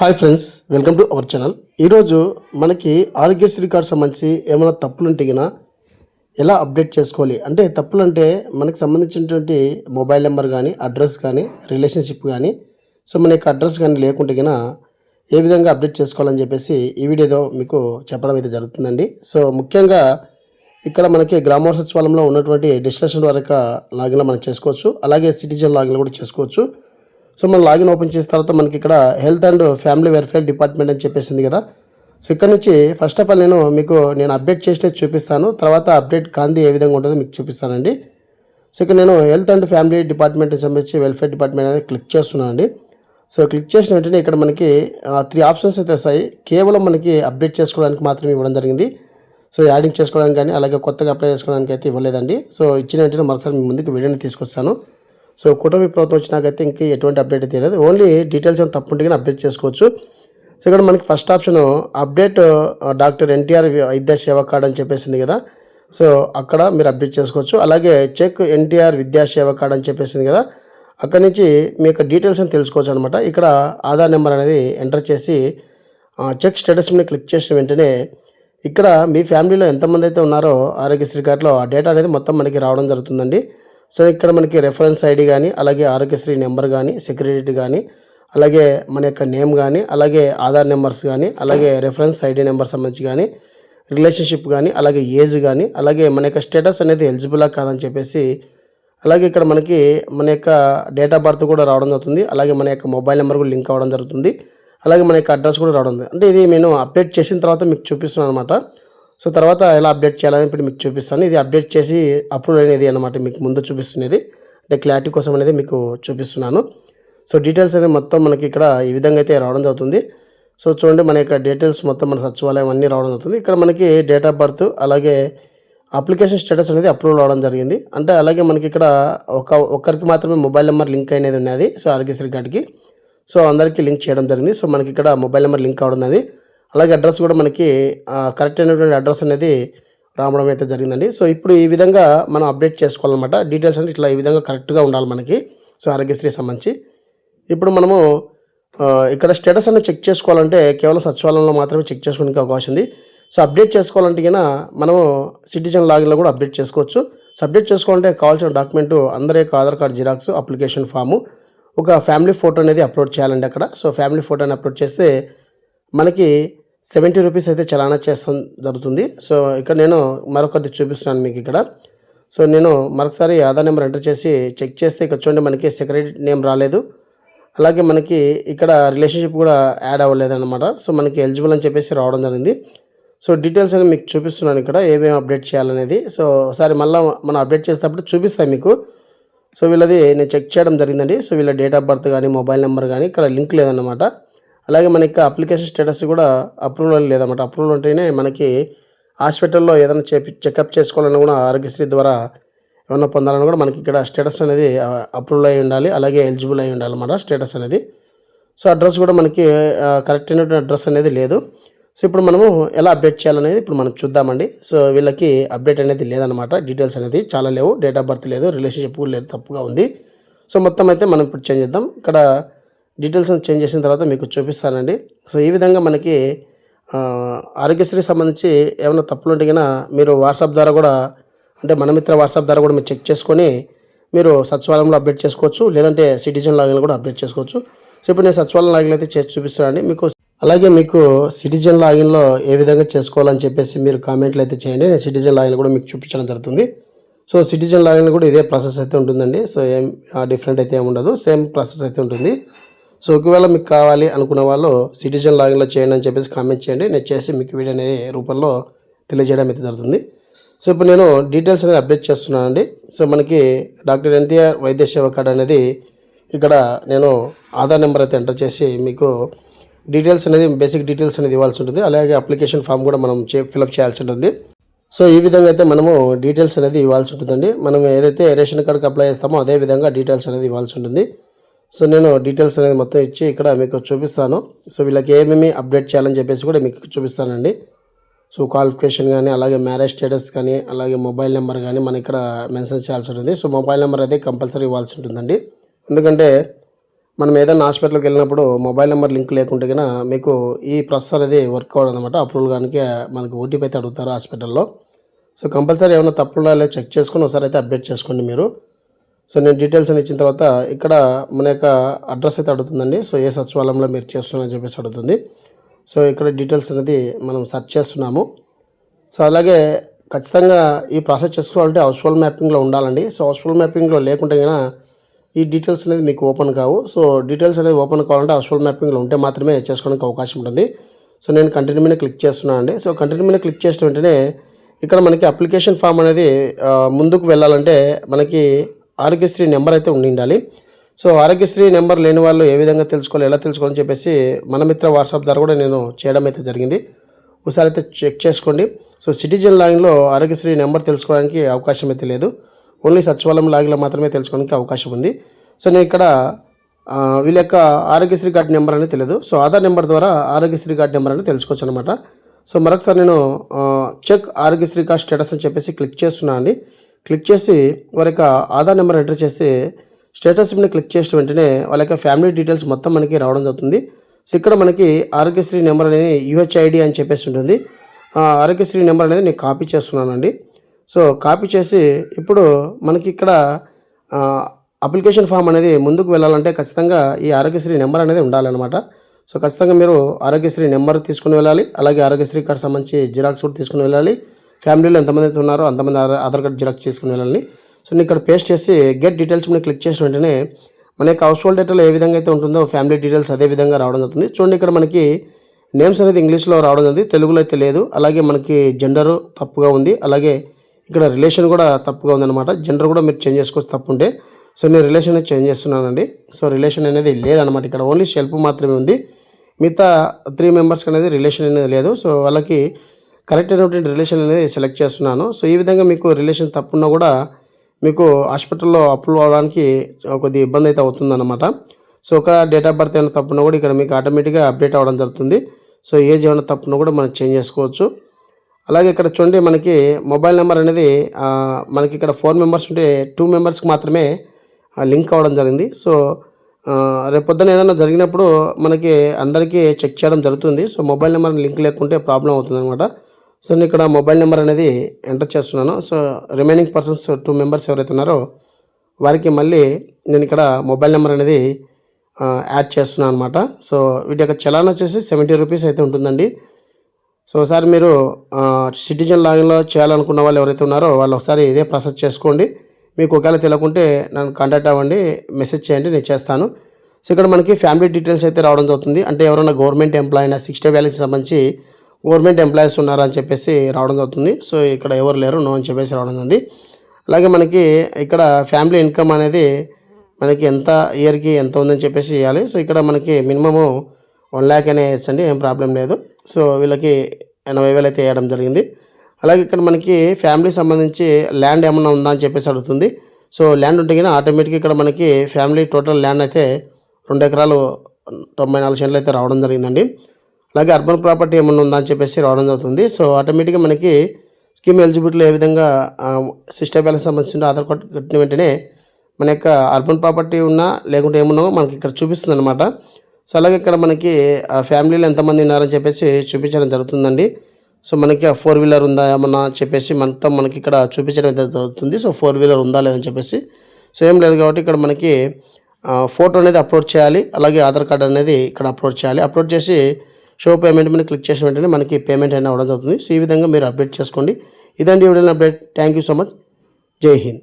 Hi friends welcome to our channel. ఈరోజు మనకి Aarogyasri card సంబంధించి ఏమైనా తప్పులు ఉంటే ఎలా అప్డేట్ చేసుకోవాలి? అంటే తప్పులు అంటే మనకి సంబంధించినటువంటి మొబైల్ నెంబర్ కానీ అడ్రస్ కానీ రిలేషన్షిప్ కానీ సో మన యొక్క అడ్రస్ కానీ లేకుంటే గిన ఏ విధంగా అప్డేట్ చేసుకోవాలని చెప్పేసి ఈ వీడియోలో మీకు చెప్పడం అయితే జరుగుతుందండి. సో ముఖ్యంగా ఇక్కడ మనకి గ్రామ సచివాలయంలో ఉన్నటువంటి డిస్కషన్ వరకు లాగిన్లో మనం చేసుకోవచ్చు. అలాగే సిటిజన్ లాగిన్లో కూడా చేసుకోవచ్చు. సో మనం లాగిన్ ఓపెన్ చేసిన తర్వాత మనకి ఇక్కడ health and family welfare department అని చెప్పేసింది కదా. సో ఇక్కడ నుంచి ఫస్ట్ ఆఫ్ ఆల్ నేను మీకు నేను అప్డేట్ చేసినది చూపిస్తాను. తర్వాత అప్డేట్ కాంతి ఏ విధంగా ఉంటుందో మీకు చూపిస్తానండి. సో ఇక్కడ నేను హెల్త్ అండ్ ఫ్యామిలీ డిపార్ట్మెంట్కి సంబంధించి వెల్ఫేర్ డిపార్ట్మెంట్ అనేది క్లిక్ చేస్తున్నాను అండి సో క్లిక్ చేసిన వెంటనే ఇక్కడ మనకి త్రీ ఆప్షన్స్ అయితే వస్తాయి. కేవలం మనకి అప్డేట్ చేసుకోవడానికి మాత్రమే ఇవ్వడం జరిగింది. సో యాడింగ్ చేసుకోవడానికి కానీ అలాగే కొత్తగా అప్లై చేసుకోవడానికి అయితే ఇవ్వలేదండి. సో ఇచ్చిన వెంటనే మరొకసారి మీ ముందుకు వీడియోని తీసుకొస్తాను. సో కూటమి ప్రభుత్వం వచ్చినాకైతే ఇంక ఎటువంటి అప్డేట్ అయితే లేదు ఓన్లీ డీటెయిల్స్ ఏమైనా తప్పు ఉంటే అప్డేట్ చేసుకోవచ్చు. సో ఇక్కడ మనకి first option update doctor NTR Vaidya Seva card అని చెప్పేసింది కదా. సో అక్కడ మీరు అప్డేట్ చేసుకోవచ్చు. అలాగే చెక్ ఎన్టీఆర్ విద్యా సేవా కార్డ్ అని చెప్పేసింది కదా. అక్కడ నుంచి మీ యొక్క డీటెయిల్స్ అని తెలుసుకోవచ్చు అనమాట ఇక్కడ ఆధార్ నెంబర్ అనేది ఎంటర్ చేసి చెక్ స్టేటస్ మీద క్లిక్ చేసిన వెంటనే ఇక్కడ మీ ఫ్యామిలీలో ఎంతమంది అయితే ఉన్నారో ఆరోగ్యశ్రీ కార్డులో ఆ డేటా అనేది మొత్తం మనకి రావడం జరుగుతుందండి. సో ఇక్కడ మనకి రెఫరెన్స్ ఐడి కానీ అలాగే ఆరోగ్యశ్రీ నెంబర్ కానీ సెక్యూరిటీ కానీ అలాగే మన యొక్క నేమ్ కానీ అలాగే ఆధార్ నెంబర్స్ కానీ అలాగే రెఫరెన్స్ ఐడి నెంబర్ సంబంధించి కానీ రిలేషన్షిప్ కానీ అలాగే ఏజ్ కానీ అలాగే మన యొక్క స్టేటస్ అనేది ఎలిజిబులా కాదని చెప్పేసి అలాగే ఇక్కడ మనకి మన యొక్క డేట్ ఆఫ్ బర్త్ కూడా రావడం జరుగుతుంది అలాగే మన యొక్క మొబైల్ నెంబర్ కూడా లింక్ అవ్వడం జరుగుతుంది అలాగే మన యొక్క అడ్రస్ కూడా రావడం అంటే ఇది నేను అప్డేట్ చేసిన తర్వాత మీకు చూపిస్తున్నాను అనమాట సో తర్వాత ఎలా అప్డేట్ చేయాలని ఇప్పుడు మీకు చూపిస్తాను. ఇది అప్డేట్ చేసి అప్రూవ్ అనేది అనమాట మీకు ముందు చూపిస్తున్నది. అంటే క్లారిటీ కోసం అనేది మీకు చూపిస్తున్నాను. సో డీటెయిల్స్ అనేది మొత్తం మనకి ఇక్కడ ఈ విధంగా అయితే రావడం జరుగుతుంది. సో చూడండి మన యొక్క డీటెయిల్స్ మొత్తం మన సచివాలయం అన్నీ రావడం జరుగుతుంది. ఇక్కడ మనకి డేట్ ఆఫ్ బర్త్ అలాగే అప్లికేషన్ స్టేటస్ అనేది అప్రూవ్ అవడం జరిగింది. అంటే అలాగే మనకి ఇక్కడ ఒక ఒక్కరికి మాత్రమే మొబైల్ నెంబర్ లింక్ అనేది ఉన్నది. సో ఆరోగ్యశ్రీ కార్డుకి. సో అందరికీ లింక్ చేయడం జరిగింది. సో మనకి ఇక్కడ మొబైల్ నెంబర్ లింక్ అవడం అనేది అలాగే అడ్రస్ కూడా మనకి కరెక్ట్ అయినటువంటి అడ్రస్ అనేది రావడం అయితే జరిగిందండి. సో ఇప్పుడు ఈ విధంగా మనం అప్డేట్ చేసుకోవాలన్నమాట. డీటెయిల్స్ అంటే ఇట్లా ఈ విధంగా కరెక్ట్గా ఉండాలి మనకి. సో ఆరోగ్యశ్రీ సంబంధించి. ఇప్పుడు మనము ఇక్కడ స్టేటస్ అనేది చెక్ చేసుకోవాలంటే కేవలం సచివాలయంలో మాత్రమే చెక్ చేసుకోవడానికి అవకాశం ఉంది. సో అప్డేట్ చేసుకోవాలంటే కన్నా మనము సిటిజన్ లాగిన్లో కూడా అప్డేట్ చేసుకోవచ్చు. సో అప్డేట్ చేసుకోవాలంటే కావాల్సిన డాక్యుమెంట్ అందరి యొక్క Aadhaar card xerox application form ఒక ఫ్యామిలీ ఫోటో అనేది అప్లోడ్ చేయాలండి అక్కడ. సో ఫ్యామిలీ ఫోటోని అప్లోడ్ చేస్తే మనకి సెవెంటీ రూపీస్ అయితే చలానా చేస్తాం జరుగుతుంది. సో ఇక్కడ నేను మరొకటి చూపిస్తున్నాను మీకు ఇక్కడ. సో నేను మరొకసారి ఆధార్ నెంబర్ ఎంటర్ చేసి చెక్ చేస్తే ఇక్కడ చూడండి మనకి సెక్రటరీ నేమ్ రాలేదు. అలాగే మనకి ఇక్కడ రిలేషన్షిప్ కూడా యాడ్ అవ్వలేదన్నమాట. సో మనకి ఎలిజిబుల్ అని చెప్పేసి రావడం జరిగింది. సో డీటెయిల్స్ అనేది మీకు చూపిస్తున్నాను ఇక్కడ ఏమేమి అప్డేట్ చేయాలనేది. సో ఒకసారి మళ్ళీ మనం అప్డేట్ చేసేటప్పుడు చూపిస్తాయి మీకు. సో వీళ్ళది నేను చెక్ చేయడం జరిగిందండి. సో వీళ్ళ డేట్ ఆఫ్ బర్త్ కానీ మొబైల్ నెంబర్ కానీ ఇక్కడ లింక్ లేదన్నమాట. అలాగే మనకి అప్లికేషన్ స్టేటస్ కూడా అప్రూవల్ లేదన్నమాట. అప్రూవల్ ఉంటేనే మనకి హాస్పిటల్లో ఏదైనా చేపి చెకప్ చేసుకోవాలన్నా కూడా ఆరోగ్యశ్రీ ద్వారా ఏమన్నా పొందాలన్నా కూడా మనకి ఇక్కడ స్టేటస్ అనేది అప్రూవల్ అయి ఉండాలి. అలాగే ఎలిజిబుల్ అయి ఉండాలి అన్నమాట స్టేటస్ అనేది. సో అడ్రస్ కూడా మనకి కరెక్ట్ అయినటువంటి అడ్రస్ అనేది లేదు. సో ఇప్పుడు మనము ఎలా అప్డేట్ చేయాలనేది ఇప్పుడు మనం చూద్దామండి. సో వీళ్ళకి అప్డేట్ అనేది లేదనమాట డీటెయిల్స్ అనేది చాలా లేవు. డేట్ ఆఫ్ బర్త్ లేదు. రిలేషన్షిప్ లేదు. తప్పుగా ఉంది. సో మొత్తం అయితే మనం ఇప్పుడు చేంజ్ చేద్దాం. ఇక్కడ డీటెయిల్స్ చేంజ్ చేసిన తర్వాత మీకు చూపిస్తానండి. సో ఈ విధంగా మనకి ఆరోగ్యశ్రీ సంబంధించి ఏమైనా తప్పులు ఉంటే మీరు వాట్సాప్ ద్వారా కూడా అంటే మన మిత్ర వాట్సాప్ ద్వారా కూడా మీరు చెక్ చేసుకొని మీరు సచివాలయంలో అప్డేట్ చేసుకోవచ్చు. లేదంటే సిటిజన్ లాగిన్ కూడా అప్డేట్ చేసుకోవచ్చు. సో ఇప్పుడు నేను సచివాలయం లాగిన్ అయితే చేసి చూపిస్తానండి. మీకు అలాగే మీకు సిటిజన్ లాగిన్లో ఏ విధంగా చేసుకోవాలని చెప్పేసి మీరు కామెంట్లు అయితే చేయండి. నేను సిటిజన్ లాగిన్ కూడా మీకు చూపించడం జరుగుతుంది. సో సిటిజన్ లాగిన్ కూడా ఇదే ప్రాసెస్ అయితే ఉంటుందండి. సో ఏం డిఫరెంట్ అయితే ఏమి ఉండదు. సేమ్ ప్రాసెస్ అయితే ఉంటుంది. సో ఒకవేళ మీకు కావాలి అనుకున్న వాళ్ళు సిటిజన్ లాగిన్లో చేయండి అని చెప్పేసి కామెంట్ చేయండి. నేను చేసి మీకు వీడియో అనేది రూపంలో తెలియజేయడం అయితే జరుగుతుంది. సో ఇప్పుడు నేను డీటెయిల్స్ అనేది అప్డేట్ చేస్తున్నానండి. సో మనకి డాక్టర్ ఎన్టీఆర్ వైద్య సేవ కార్డ్ అనేది ఇక్కడ నేను ఆధార్ నెంబర్ అయితే ఎంటర్ చేసి మీకు డీటెయిల్స్ అనేది బేసిక్ డీటెయిల్స్ అనేది ఇవ్వాల్సి ఉంటుంది. అలాగే అప్లికేషన్ ఫామ్ కూడా మనం చే ఫిలప్ చేయాల్సి ఉంటుంది. సో ఈ విధంగా అయితే మనము డీటెయిల్స్ అనేది ఇవ్వాల్సి ఉంటుందండి. మనం ఏదైతే రేషన్ కార్డుకి అప్లై చేస్తామో అదే విధంగా డీటెయిల్స్ అనేది ఇవ్వాల్సి ఉంటుంది. సో నేను డీటెయిల్స్ అనేది మొత్తం ఇచ్చి ఇక్కడ మీకు చూపిస్తాను. సో వీళ్ళకి ఏమేమి అప్డేట్ చేయాలని చెప్పేసి కూడా మీకు చూపిస్తానండి. సో క్వాలిఫికేషన్ కానీ అలాగే మ్యారేజ్ స్టేటస్ కానీ అలాగే మొబైల్ నెంబర్ కానీ మన ఇక్కడ మెన్షన్ చేయాల్సి ఉంటుంది. సో మొబైల్ నెంబర్ అయితే కంపల్సరీ ఇవ్వాల్సి ఉంటుందండి. ఎందుకంటే మనం ఏదైనా హాస్పిటల్కి వెళ్ళినప్పుడు మొబైల్ నెంబర్ లింక్ లేకుంటే కన్నా మీకు ఈ ప్రాసెస్ అనేది వర్క్ అవ్వడం అనమాట అప్రూవల్ కానీ మనకు ఓటీపీ అయితే అడుగుతారు హాస్పిటల్లో సో కంపల్సరీ ఏమైనా తప్పులు చెక్ చేసుకొని ఒకసారి అయితే అప్డేట్ చేసుకోండి మీరు. సో నేను డీటెయిల్స్ అని ఇచ్చిన తర్వాత ఇక్కడ మన యొక్క అడ్రస్ అయితే అడుగుతుందండి. సో ఏ సచివాలయంలో మీరు చేస్తున్నారని చెప్పేసి అడుగుతుంది. సో ఇక్కడ డీటెయిల్స్ అనేది మనం సెర్చ్ చేస్తున్నాము. సో అలాగే ఖచ్చితంగా ఈ ప్రాసెస్ చేసుకోవాలంటే హౌస్ఫుల్ మ్యాపింగ్లో ఉండాలండి. సో హౌస్ఫుల్ మ్యాపింగ్లో లేకుంటే కనుక ఈ డీటెయిల్స్ అనేది మీకు ఓపెన్ కావు. సో డీటెయిల్స్ అనేది ఓపెన్ కావాలంటే హౌస్ఫుల్ మ్యాపింగ్లో ఉంటే మాత్రమే చేసుకోవడానికి అవకాశం ఉంటుంది. సో నేను కంటిన్యూ మీద క్లిక్ చేస్తున్నాను అండి సో కంటిన్యూ మీద క్లిక్ చేసిన వెంటనే ఇక్కడ మనకి అప్లికేషన్ ఫామ్ అనేది ముందుకు వెళ్ళాలంటే మనకి ఆరోగ్యశ్రీ నెంబర్ అయితే ఉండి ఉండాలి. సో ఆరోగ్యశ్రీ నెంబర్ లేని వాళ్ళు ఏ విధంగా తెలుసుకోవాలి ఎలా తెలుసుకోవాలని చెప్పేసి మన మిత్ర వాట్సాప్ ద్వారా కూడా నేను చేయడం అయితే జరిగింది. ఒకసారి అయితే చెక్ చేసుకోండి. సో సిటిజన్ లాగిన్లో ఆరోగ్యశ్రీ నెంబర్ తెలుసుకోవడానికి అవకాశం అయితే లేదు. ఓన్లీ సచివాలయం లాగిన్లో మాత్రమే తెలుసుకోవడానికి అవకాశం ఉంది. సో నేను ఇక్కడ వీళ్ళ యొక్క ఆరోగ్యశ్రీ కార్డు నెంబర్ అనేది తెలియదు. సో ఆధార్ నెంబర్ ద్వారా ఆరోగ్యశ్రీ కార్డు నెంబర్ అనేది తెలుసుకోవచ్చు అనమాట సో మరొకసారి నేను చెక్ ఆరోగ్యశ్రీ కార్డ్ స్టేటస్ అని చెప్పేసి క్లిక్ చేస్తున్నాను అండి. క్లిక్ చేసి వారి యొక్క ఆధార్ నెంబర్ ఎంటర్ చేసి స్టేటస్ మీద క్లిక్ చేసిన వెంటనే వాళ్ళ యొక్క ఫ్యామిలీ డీటెయిల్స్ మొత్తం మనకి రావడం జరుగుతుంది. సో ఇక్కడ మనకి ఆరోగ్యశ్రీ నెంబర్ అనేది యూహెచ్ఐడి అని చెప్పేసి ఉంటుంది. ఆ ఆరోగ్యశ్రీ నెంబర్ అనేది నేను కాపీ చేస్తున్నానండి. సో కాపీ చేసి ఇప్పుడు మనకి ఇక్కడ అప్లికేషన్ ఫామ్ అనేది ముందుకు వెళ్ళాలంటే ఖచ్చితంగా ఈ ఆరోగ్యశ్రీ నెంబర్ అనేది ఉండాలన్నమాట. సో ఖచ్చితంగా మీరు ఆరోగ్యశ్రీ నెంబర్ తీసుకుని వెళ్ళాలి. అలాగే ఆరోగ్యశ్రీ కార్డు సంబంధించి జిరాక్స్ కూడా తీసుకుని వెళ్ళాలి. ఫ్యామిలీలో ఎంతమంది అయితే ఉన్నారో అంతమంది ఆధార్ కార్డు జిరాక్స్ చేసుకుని వెళ్ళాలని సో నేను ఇక్కడ పేస్ట్ చేసి గెట్ డీటెయిల్స్ మీద క్లిక్ చేసిన వెంటనే మన యొక్క హౌస్ హోల్డ్ డేటాలో ఏ విధంగా అయితే ఉంటుందో ఫ్యామిలీ డీటెయిల్స్ అదే విధంగా రావడం జరుగుతుంది. చూడండి ఇక్కడ మనకి నేమ్స్ అనేది ఇంగ్లీష్లో రావడం జరిగింది తెలుగులో అయితే లేదు. అలాగే మనకి జెండర్ తప్పుగా ఉంది. అలాగే ఇక్కడ రిలేషన్ కూడా తప్పుగా ఉందన్నమాట. జెండర్ కూడా మీరు చేంజ్ చేసుకోవచ్చు తప్పు ఉంటే సో నేను రిలేషన్ అనేది చేంజ్ చేస్తున్నానండి. సో రిలేషన్ అనేది లేదనమాట ఇక్కడ ఓన్లీ షెల్ఫ్ మాత్రమే ఉంది. మిగతా త్రీ మెంబర్స్కి అనేది రిలేషన్ అనేది లేదు. సో వాళ్ళకి కరెక్ట్ అయినటువంటి రిలేషన్ అనేది సెలెక్ట్ చేస్తున్నాను. సో ఈ విధంగా మీకు రిలేషన్ తప్పున్నా కూడా మీకు హాస్పిటల్లో అప్రూవ్ అవ్వడానికి కొద్దిగా ఇబ్బంది అయితే అవుతుందన్నమాట. సో ఒక డేట్ ఆఫ్ బర్త్ ఏమైనా తప్పున్నా కూడా ఇక్కడ మీకు ఆటోమేటిక్గా అప్డేట్ అవ్వడం జరుగుతుంది. సో ఏజ్ ఏమైనా తప్పున్నా కూడా మనం చేంజ్ చేసుకోవచ్చు. అలాగే ఇక్కడ చూడండి మనకి మొబైల్ నెంబర్ అనేది మనకి ఇక్కడ ఫోర్ మెంబర్స్ ఉంటే టూ మెంబర్స్కి మాత్రమే లింక్ అవ్వడం జరిగింది. సో రేపొద్దున ఏదైనా జరిగినప్పుడు మనకి అందరికీ చెక్ చేయడం జరుగుతుంది. సో మొబైల్ నెంబర్ లింక్ లేకుంటే ప్రాబ్లం అవుతుంది అనమాట సో నేను ఇక్కడ మొబైల్ నెంబర్ అనేది ఎంటర్ చేస్తున్నాను. So remaining persons two members ఎవరైతే ఉన్నారో వారికి మళ్ళీ నేను ఇక్కడ మొబైల్ నెంబర్ అనేది యాడ్ చేస్తున్నాను అనమాట సో వీటి యొక్క చలాన్ వచ్చేసి సెవెంటీ రూపీస్ అయితే ఉంటుందండి. సో ఒకసారి మీరు సిటిజన్ లాగిన్లో చేయాలనుకున్న వాళ్ళు ఎవరైతే ఉన్నారో వాళ్ళు ఒకసారి ఇదే ప్రాసెస్ చేసుకోండి. మీకు ఒకవేళ తెలియకుంటే నన్ను కాంటాక్ట్ అవ్వండి మెసేజ్ చేయండి నేను చేస్తాను. సో ఇక్కడ మనకి ఫ్యామిలీ డీటెయిల్స్ అయితే రావడం జరుగుతుంది. అంటే ఎవరైనా గవర్నమెంట్ ఎంప్లాయీ అయినా సిక్స్టీ వ్యాలీకి సంబంధించి గవర్నమెంట్ ఎంప్లాయీస్ ఉన్నారని చెప్పేసి రావడం జరుగుతుంది. సో ఇక్కడ ఎవరు లేరు నో అని చెప్పేసి రావడం జరిగింది అలాగే మనకి ఇక్కడ ఫ్యామిలీ ఇన్కమ్ అనేది మనకి ఎంత ఇయర్కి ఎంత ఉందని చెప్పేసి ఇవ్వాలి సో ఇక్కడ మనకి మినిమము వన్ ల్యాక్ అనే వేయచ్చండి ఏం ప్రాబ్లం లేదు. సో వీళ్ళకి ఎనభై వేలు అయితే వేయడం జరిగింది. అలాగే ఇక్కడ మనకి ఫ్యామిలీ సంబంధించి ల్యాండ్ ఏమన్నా ఉందా అని చెప్పేసి అడుగుతుంది. సో ల్యాండ్ ఉంటే కానీ ఆటోమేటిక్గా ఇక్కడ మనకి ఫ్యామిలీ టోటల్ ల్యాండ్ అయితే రెండు ఎకరాలు తొంభై నాలుగు సెంట్లు అయితే రావడం జరిగిందండి. అలాగే అర్బన్ ప్రాపర్టీ ఏమన్నా ఉందా అని చెప్పేసి రావడం జరుగుతుంది. సో ఆటోమేటిక్గా మనకి స్కీమ్ ఎలిజిబిలిటీ ఏ విధంగా సిస్టమ్ బ్యాలెన్స్ సంబంధించిన ఆధార్ కార్డు కట్టిన వెంటనే మన యొక్క అర్బన్ ప్రాపర్టీ ఉన్నా లేకుంటే ఏమున్నా మనకి ఇక్కడ చూపిస్తుంది అనమాట సో అలాగే ఇక్కడ మనకి ఫ్యామిలీలో ఎంతమంది ఉన్నారని చెప్పేసి చూపించడం జరుగుతుందండి. సో మనకి ఆ ఫోర్ వీలర్ ఉందా ఏమన్నా చెప్పేసి మనతో మనకి ఇక్కడ చూపించడం అయితే జరుగుతుంది. సో ఫోర్ వీలర్ ఉందా లేదని చెప్పేసి. సో ఏం లేదు కాబట్టి ఇక్కడ మనకి ఫోటో అనేది అప్లోడ్ చేయాలి. అలాగే ఆధార్ కార్డ్ అనేది ఇక్కడ అప్లోడ్ చేయాలి. అప్లోడ్ చేసి షో పేమెంట్ మీద క్లిక్ చేసిన వెంటనే మనకి పేమెంట్ అయినా అవ్వడం జరుగుతుంది. సో ఈ విధంగా మీరు అప్డేట్ చేసుకోండి. ఇదండి video update. Thank you so much Jai Hind.